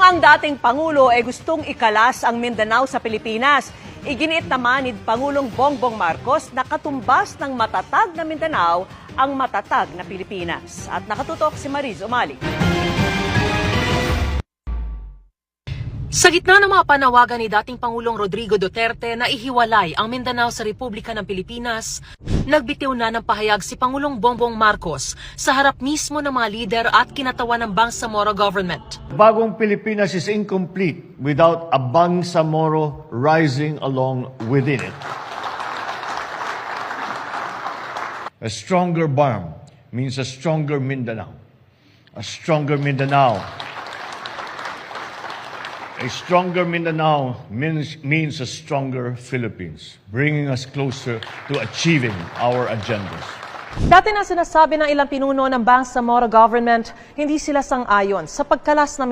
Kung ang dating Pangulo ay gustong ikalas ang Mindanao sa Pilipinas, iginiit naman ni Pangulong Bongbong Marcos na katumbas ng matatag na Mindanao ang matatag na Pilipinas. At nakatutok si Mariz Umali. Sa gitna ng mga panawagan ni dating Pangulong Rodrigo Duterte na ihiwalay ang Mindanao sa Republika ng Pilipinas, nagbitiw na ng pahayag si Pangulong Bongbong Marcos sa harap mismo ng mga lider at kinatawan ng Bangsamoro government. Bagong Pilipinas is incomplete without a Bangsamoro rising along within it. A stronger BARM means a stronger Mindanao. A stronger Mindanao. A stronger Mindanao means, means a stronger Philippines, bringing us closer to achieving our agendas. Dati na sinasabi ng ilang pinuno ng Bangsamoro government, hindi sila sang-ayon sa pagkalas ng